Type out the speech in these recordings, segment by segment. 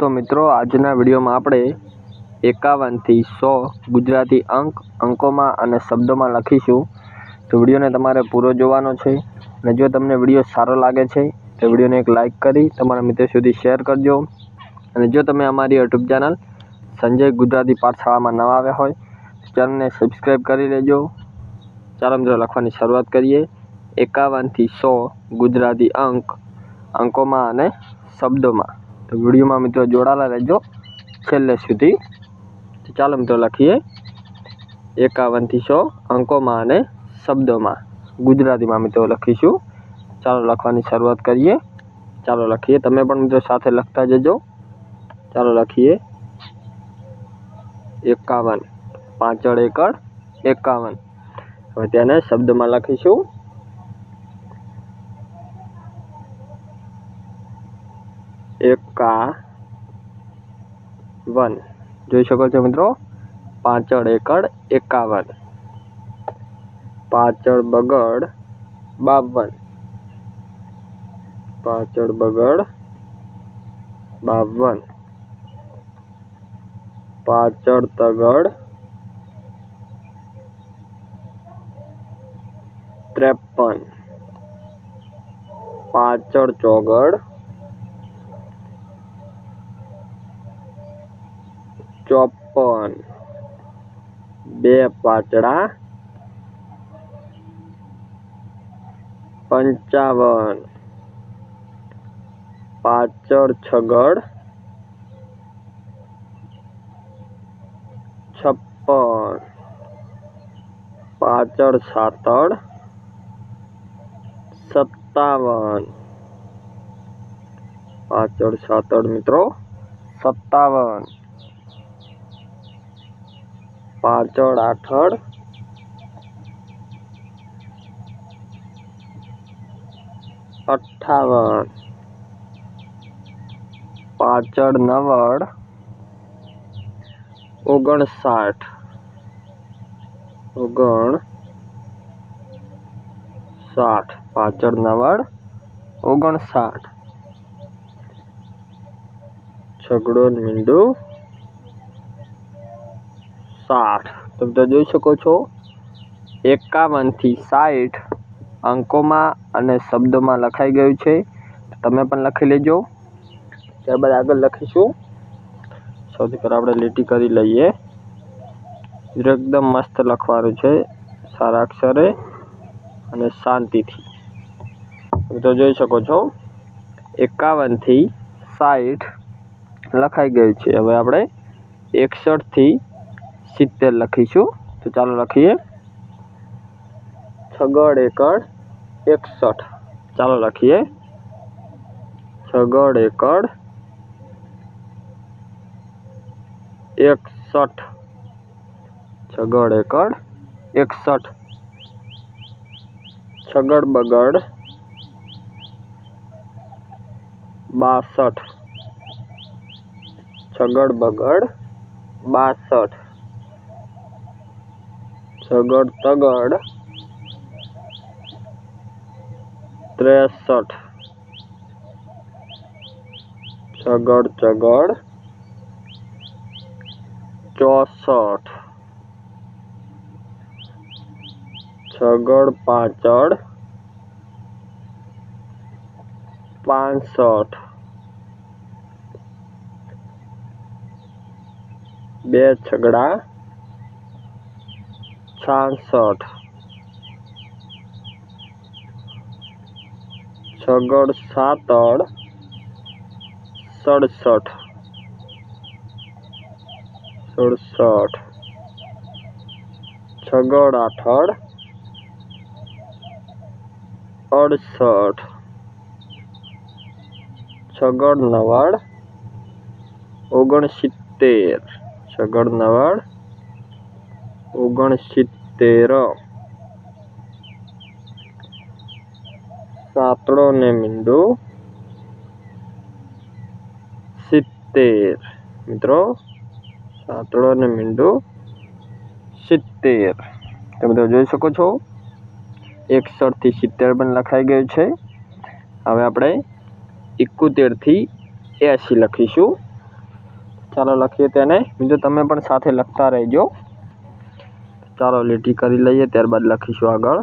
તો મિત્રો, આજના વિડીયોમાં આપણે એકાવનથી સો ગુજરાતી અંક, અંકોમાં અને શબ્દોમાં લખીશું. તો વિડીયોને તમારે પૂરો જોવાનો છે. અને જો તમને વીડિયો સારો લાગે છે, તો વિડીયોને એક લાઇક કરી તમારા મિત્રો સુધી શેર કરજો. અને જો તમે અમારી યુટ્યુબ ચેનલ સંજય ગુજરાતી પાઠશાળામાં નવા આવ્યા હોય ચેનલને સબસ્ક્રાઈબ કરી લેજો. ચાલો મિત્રો, લખવાની શરૂઆત કરીએ. એકાવનથી સો ગુજરાતી અંક, અંકોમાં અને શબ્દોમાં. તો વિડીયોમાં મિત્રો જોડાયેલા રહેજો. છેલ્લે સુધી ચાલો મિત્રો લખીએ. એકાવનથી સો અંકોમાં અને શબ્દોમાં. ગુજરાતીમાં મિત્રો લખીશું. ચાલો લખવાની શરૂઆત કરીએ. ચાલો લખીએ. તમે પણ મિત્રો સાથે લખતા જજો. ચાલો લખીએ. એકાવન. પાંચળ એકડ એકાવન. હવે તેને શબ્દમાં લખીશું. એકાવન જોઈ શકો છો મિત્રો પાંચડ એકડ એકાવન પાછળ બગડ બાવન પાછળ બગડ બાવન પાછળ તગડ ત્રેપન પાછળ ચોગડ ચોપન બે પાચડા પંચાવન પાછળ છગડ છપ્પન પાછળ સાતડ સત્તાવન પાછળ સાતડ મિત્રો સત્તાવન પાછળ આઠડ અઠ્ઠાવન પાછળ નવડ ઓગણસાઠ ઓગણ સાઠ પાછળ નવડ ઓગણસાઠ છગડો મીંડું સાઠ. તમે તો જોઈ શકો છો એકાવનથી સાઠ અંકોમાં અને શબ્દોમાં લખાઈ ગયું છે. તમે પણ લખી લેજો. ત્યારબાદ આગળ લખીશું. સૌથી પહેલાં આપણે લીટી કરી લઈએ. એકદમ મસ્ત લખવાનું છે સારા અક્ષરે અને શાંતિથી. તમે તો જોઈ શકો છો એકાવનથી સાઠ લખાઈ ગયું છે. હવે આપણે એકસઠથી સિત્તેર લખીશું તો ચાલો લખીએ છગડ એકડ એકસઠ ચાલો લખીએ છગડ એકડ એકસઠ છગડ એકડ એકસઠ છગડ બગડ બાસઠ છગડ બગડ બાસઠ છગડ તગડ ત્રેસઠ છગડ ચગડ ચોસઠ છગડ પાછળ પાંસઠ બે છગડા છાસઠ છગડ સાતડ સડસઠ સડસઠ છગડ આઠડ અડસઠ છગડ નવાડ ઓગણસિત્તેર છગડ નવાડ ઓગણસિત્તેર સાતડો ને મીંડું સિત્તેર. મિત્રો, સાતડો ને મીંડું સિત્તેર. તમે બધા જોઈ શકો છો એકસઠથી સિત્તેર પણ લખાઈ ગયું છે. હવે આપણે એકોતેરથી એંશી લખીશું. ચાલો લખીએ તેને. મિત્રો, તમે પણ સાથે લખતા રહેજો. ચાલો લીટી કરી લઈએ ત્યારબાદ લખીશું આગળ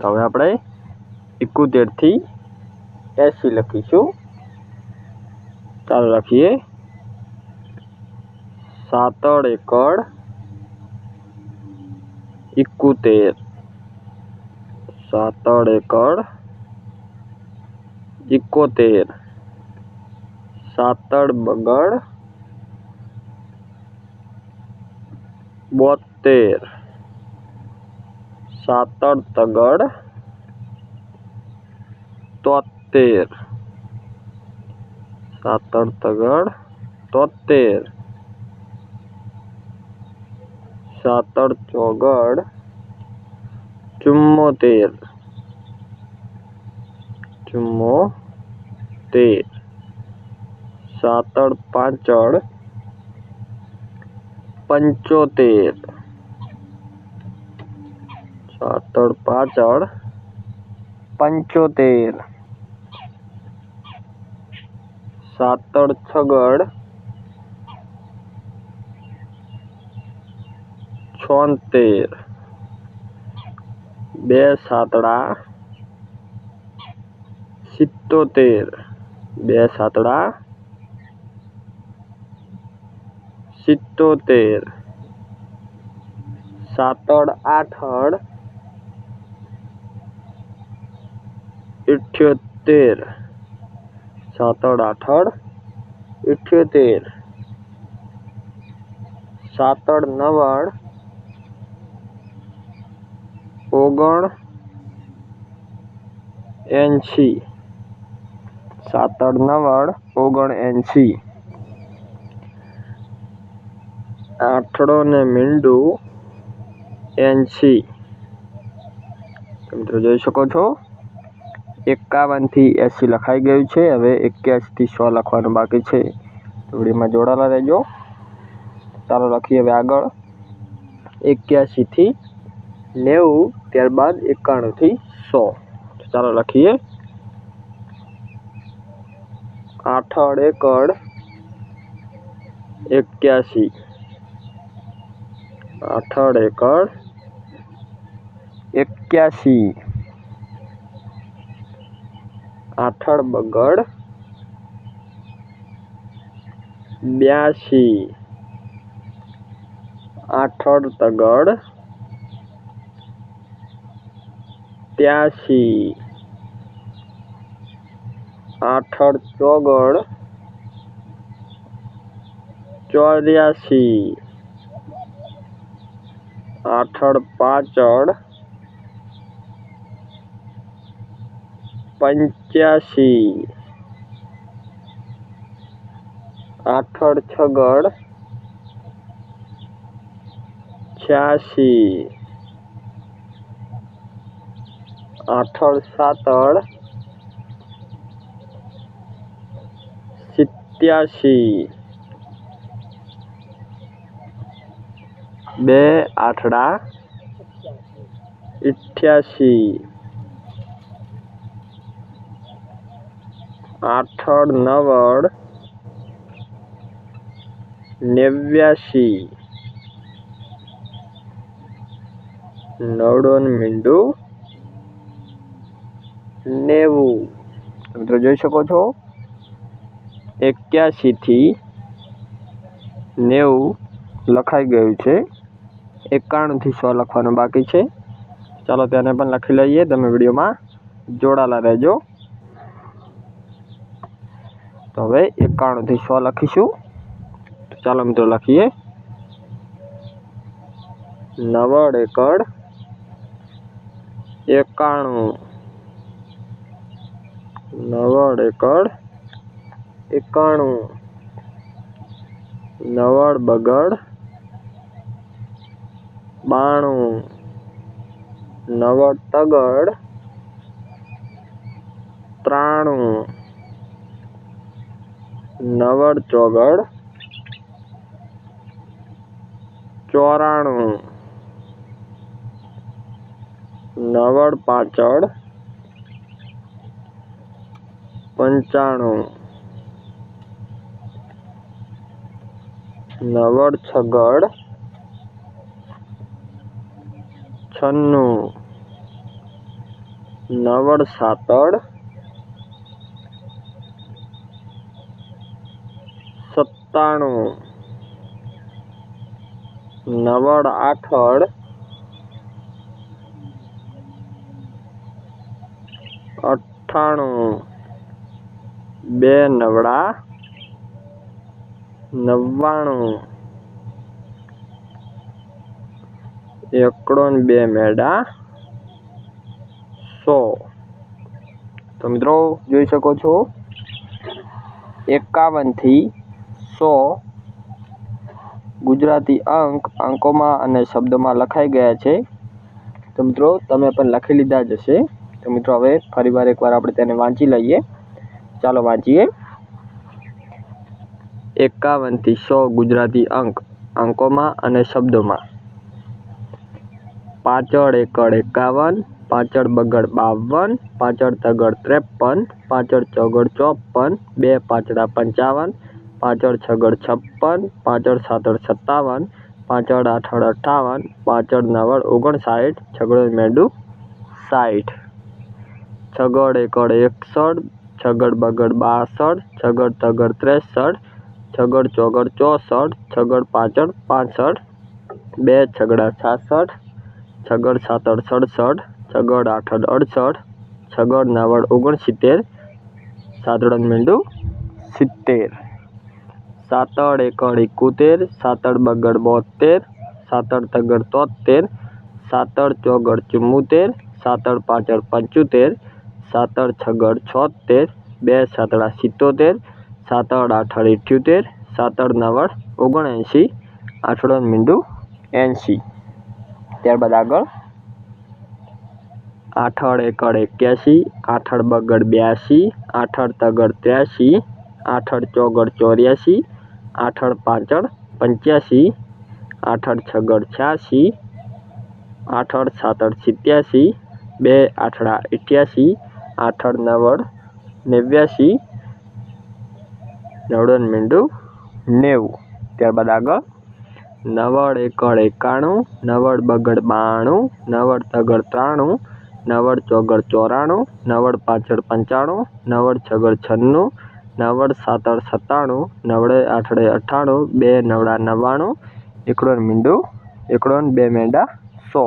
હવે આપણે એકોતેરથી એંસી લખીશું ચાલો લખીએ સાતડ એકડ એકોતેર સાતડ એકડ એકોતેર સાતડ બગડ બોતેર સાતડ તગડ તોતેર સાતડ તગડ તોતેર સાતડ ચોગડ ચુમ્મોતેર ચુમ્મોતેર સાતડ પાંચડ પંચોતેર સાતડ પાછળ પંચોતેર સાતડ છગડ છોતેર બે સાતડા સિત્તોતેર બે સાતડા સિત્તોતેર સાતડ આઠડ ઇઠ્યોતેર સાતડ આઠડ ઇઠ્યોતેર સાતડ નવડ ઓગણ એંશી સાતડ નવડ ઓગણ એંશી આઠડો ને મીંડું એંશી. મિત્રો જોઈ શકો છો, એકાવનથી એંસી લખાઈ ગયું છે, હવે એક્યાસીથી સો લખવાનું બાકી છે. વિડીયોમાં જોડાયેલા રહેજો. ચાલો લખીએ હવે આગળ. એક્યાસીથી નેવું, ત્યારબાદ એકાણુંથી સો. ચાલો લખીએ. આઠડ એકડ એક્યાસી. આઠડ એકડ એક્યાસી આઠડ બગડ બ્યાસી આઠડ તગડ ત્યાસી આઠડ ચોગડ ચોર્યાસી આઠડ પાચડ પંચ્યાસી આઠડ છગડ છ્યાસી આઠડ સાતડ સિત્યાસી બે, આઠડા, ઇઠ્યાસી. આઠડ, નવડ, નેવ્યાસી. નવડોન મીંડું, નેવું. મિત્રો જોઈ શકો છો, એક્યાસીથી નેવું લખાઈ ગયું છે. એકાણુંથી સો લખવાનું બાકી છે. ચાલો તેને પણ લખી લઈએ. તમે વિડીયોમાં જોડાયેલા રહેજો. તો હવે એકાણુંથી સો લખીશું. ચાલો મિત્રો લખીએ. નવડ એકડ એકાણું. નવડ એકડ એકાણું. નવડ બગડ બાણું. નવડ તગડ. ત્રાણું. નવડ ચોગડ. ચોરાણું. નવડ પાછળ પંચાણું. નવડ છગડ. છન્નું નવડ સાતળ સત્તાણું નવળ આઠળ અઠ્ઠાણું બે નવડા નવ્વાણું એકડો ને બે મેડા સો. તો મિત્રો જોઈ શકો છો એકાવનથી સો. ગુજરાતી અંક અંકોમાં અને શબ્દોમાં લખાઈ ગયા છે. તો મિત્રો તમે પણ લખી લીધા જ હશે. તો મિત્રો હવે ફરીવાર એકવાર આપણે તેને વાંચી લઈએ. ચાલો વાંચીએ. એકાવનથી સો ગુજરાતી અંક અંકોમાં અને શબ્દોમાં. પાછળ એકડ એકાવન, પાછળ બગડ બાવન, પાછળ તગડ ત્રેપન, પાછળ ચોગડ ચોપન, બે પાછડા પંચાવન, પાછળ છગડ છપ્પન, પાછળ સાતડ સત્તાવન, પાછળ આઠડ અઠ્ઠાવન, પાછળ નવડ ઓગણસાઠ, છગડ મેંડું સાઠ. છગડ એકડ એકસઠ, છગડ બગડ બાસઠ, છગડ તગડ ત્રેસઠ, છગડ ચોગડ ચોસઠ, છગડ પાછળ પાસઠ, બે છગડા છાસઠ છગડ સાતડ સડસઠ છગડ આઠડ અડસઠ, છગડ નાવડ ઓગણસિત્તેર સાતડ મીંડું સિત્તેર. સાતડ એકડ એકોતેર સાતડ બગડ બોતેર સાતડ તગડ તોતેર સાતડ ચોગડ ચુમ્મોતેર સાતડ પાછળ પંચોતેર સાતડ છગડ છોતેર, બે સાતડા સિત્તોતેર સાતડ આઠડ ઇઠ્યોતેર સાતડ નવડ ઓગણએંશી આઠડો મીંડું એંશી. ત્યારબાદ આગળ આઠડ એકડ એક્યાસી આઠડ બગડ બ્યાસી આઠડ તગડ ત્ર્યાસી આઠડ ચોગડ ચોર્યાસી આઠડ પાછળ પંચ્યાસી આઠડ છગડ છ્યાસી આઠડ સાતડ સિત્યાસી બે આઠડા અઠ્યાસી આઠડ નવડ નેવ્યાસી નવડન મીંડું નેવું ત્યારબાદ આગળ નવડ એકડ એકાણું નવડ બગડ બાણું નવડ તગડ ત્રાણું નવડ ચોગડ ચોરાણું નવડ પાછળ પંચાણું નવડ છગડ છન્નું નવડ સાતડ સત્તાણું નવડે આઠડે અઠ્ઠાણું, બે નવડા નવ્વાણું એકડો મીંડું એકડો બે મેંડા સો.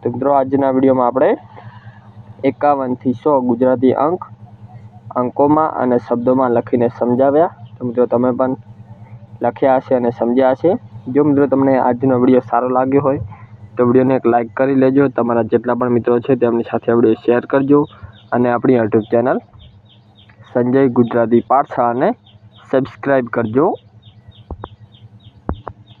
તો મિત્રો આજના વિડીયોમાં આપણે એકાવનથી સો ગુજરાતી અંક, અંકોમાં અને શબ્દોમાં લખીને સમજાવ્યા. તો મિત્રો તમે પણ લખ્યા હશે અને સમજ્યા હશે. જો મિત્રો તમને આજનો વીડિયો સારો લાગ્યો હોય, તો વિડીયોને એક લાઇક કરી લેજો. તમારા જેટલા પણ મિત્રો છે તેમની સાથે વીડિયો શેર કરજો. અને આપણી યુટ્યુબ ચેનલ સંજય ગુજરાતી પાઠશાળાને સબસ્ક્રાઈબ કરજો.